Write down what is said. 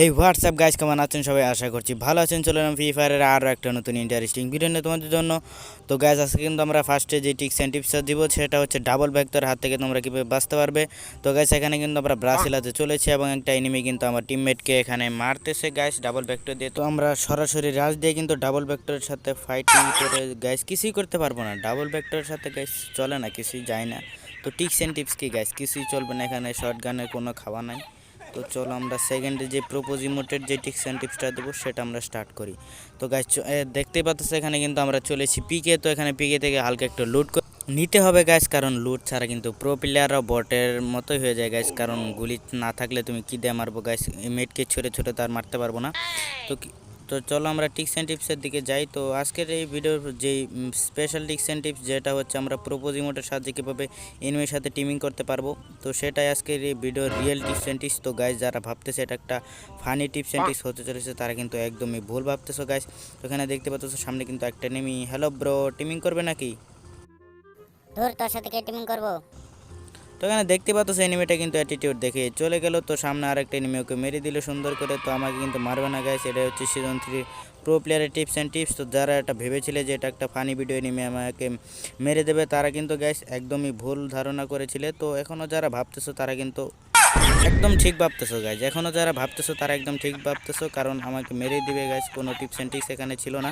হেই WhatsApp guys কেমন আছেন সবাই? আশা করছি ভালো আছেন। চলে এলাম ফ্রি ফায়ারের আরও একটা নতুন ইন্টারেস্টিং ভিডিও নিয়ে তোমাদের জন্য। তো গাইজ আজকে কিন্তু আমরা ফার্স্টে যে টিক্স অ্যান্ড টিপসটা দিব, সেটা হচ্ছে ডাবল ব্যাক্তর হাত থেকে তোমরা কীভাবে বাঁচতে পারবে। তো গাইজ এখানে কিন্তু আমরা ব্রাসিলাতে চলেছি এবং একটা এনিমি কিন্তু আমার টিমমেটকে এখানে মারতেছে গাইজ ডাবল ব্যাক্টর দিয়ে। তো, আমরা সরাসরি রাজ দিয়ে কিন্তু ডাবল ব্যাক্টরের সাথে ফাইটিং করে গাইজ কিছুই করতে পারব না। ডাবল ব্যাক্টরের সাথে গাইজ চলে না, কিছুই যায় না। তো টিক্স অ্যান্ড টিপস কি গাইজ কিছুই চলবে না এখানে শর্ট গানের কোনো খাওয়া নাই। তো চলো আমরা সেকেন্ডে যে প্রোপোজ ইমোটের যে টিক্স অ্যান্ড টিপসটা দেবো, সেটা আমরা স্টার্ট করি। তো গাছ দেখতেই পাচ্ছ এখানে কিন্তু আমরা চলেছি পিকে তো এখানে পিকে থেকে হালকা একটু লুট নিতে হবে গাছ কারণ লুট ছাড়া কিন্তু প্রো প্লেয়াররাও বটের মতোই হয়ে যায় গাছ কারণ গুলি না থাকলে তুমি কী দিয়ে মারবো গাছ মেটকে ছুঁড়ে ছুঁড়ে তার মারতে পারব না। তো তো চলো আমরা টিক্স অ্যান্ড টিপসের দিকে যাই। তো আজকের এই ভিডিওর যেই স্পেশাল টিক্স অ্যান্ড টিপস যেটা হচ্ছে আমরা প্রোপোজ ইমোটের সাহায্যে কীভাবে এনিমির সাথে টিমিং করতে পারব। তো সেটাই আজকের এই ভিডিওর রিয়েল টিপস অ্যান্ড টিপস তো গাইজ যারা ভাবতেছে এটা একটা ফানি টিপস অ্যান্ড টিপস হতে চলেছে, তারা কিন্তু একদমই ভুল ভাবতেছো গাইজ তো এখানে দেখতে পাচ্ছ, সামনে কিন্তু একটা নেমি হ্যালো ব্রো টিমিং করবে নাকি? তোর সাথে কে টিমিং করব? তো এখানে দেখতে পাচ্ছ এনিমিটা কিন্তু অ্যাটিটিউড দেখে চলে গেল। তো সামনে আরেকটা এনিমি ওকে মেরে দিল সুন্দর করে। তো আমাকে কিন্তু মারবে না গাইস এটা হচ্ছে সিজন থ্রি প্রো প্লেয়ারের টিপস অ্যান্ড টিপস তো যারা এটা ভেবেছিলে যে এটা একটা ফানি ভিডিও এনিমি আমাকে মেরে দেবে, তারা কিন্তু গাইস একদমই ভুল ধারণা করেছিলে। তো এখনও যারা ভাবতেছো, তারা কিন্তু একদম ঠিক ভাবতেছো গাইজ এখনও যারা ভাবতেছো, তারা একদম ঠিক ভাবতেছো। কারণ আমাকে মেরে দিবে গাইজ কোনো টিপস অ্যান্ড টিপস এখানে ছিল না।